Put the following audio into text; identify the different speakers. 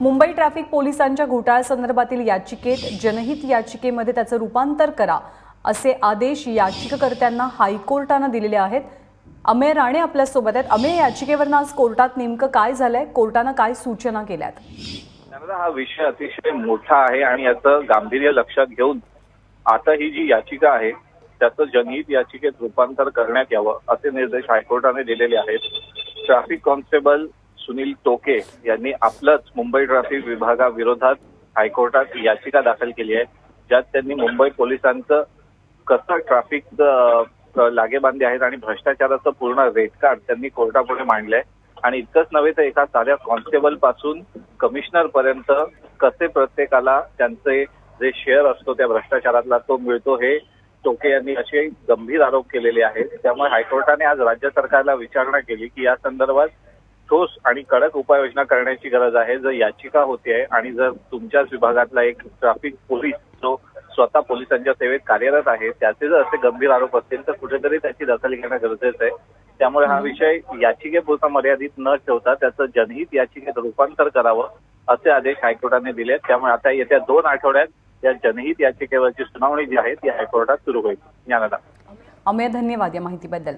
Speaker 1: Mumbai traffic पोलिसांच्या घोटाळ्यासंदर्भातील याचिकेत जनहित याचिकेमध्ये त्याचं रूपांतर करा असे आदेश याचिकाकर्त्यांना हायकोर्टानं दिलेले आहेत. अमेय राणे आपल्यासोबत आहेत. अमेय याचिकेवरनं आज कोर्टात नेमकं काय झालंय? कोर्टानं काय सूचना केल्यात?
Speaker 2: हा विषय अतिशय मोठा आहे आणि याचं गांभीर्य लक्षात घेऊन आता ही जी याचिका आहे त्याचं जनहित याचिकेत रूपांतर करण्यात यावं असे निर्देश हायकोर्टाने दिलेले आहेत. ट्रॅफिक कॉन्स्टेबल सुनील टोके यांनी आपलंच मुंबई ट्रॅफिक विभागाविरोधात हायकोर्टात याचिका दाखल केली आहे ज्यात त्यांनी मुंबई पोलिसांचं कसं ट्रॅफिक लागेबांधे आहेत आणि भ्रष्टाचाराचं पूर्ण रेट कार्ड त्यांनी कोर्टापुढे मांडलंय. आणि इतकंच नव्हे तर एका साध्या कॉन्स्टेबलपासून कमिशनर पर्यंत कसे प्रत्येकाला त्यांचे जे शेअर असतो त्या भ्रष्टाचारातला तो मिळतो हे टोके यांनी असे गंभीर आरोप केलेले आहेत. त्यामुळे हायकोर्टाने आज राज्य सरकारला विचारणा केली की या संदर्भात ठोस आणि कडक उपाययोजना करण्याची गरज आहे. जर याचिका होते आणि जर तुमच्याच विभागातला एक ट्रॅफिक पोलीस जो स्वतः पोलिसांच्या सेवेत कार्यरत आहे त्याचे जर असे गंभीर आरोप असतील तर कुठेतरी त्याची दखल घेणं गरजेचं आहे. त्यामुळे हा विषय याचिकेपुरता मर्यादित न ठेवता त्याचं जनहित याचिकेत रूपांतर करावं असे आदेश हायकोर्टाने दिले त्यामुळे आता येत्या दोन आठवड्यात या जनहित याचिकेवरची सुनावणी जी आहे ती हायकोर्टात सुरू होईल. ज्ञानदा
Speaker 1: अमेय धन्यवाद या माहितीबद्दल.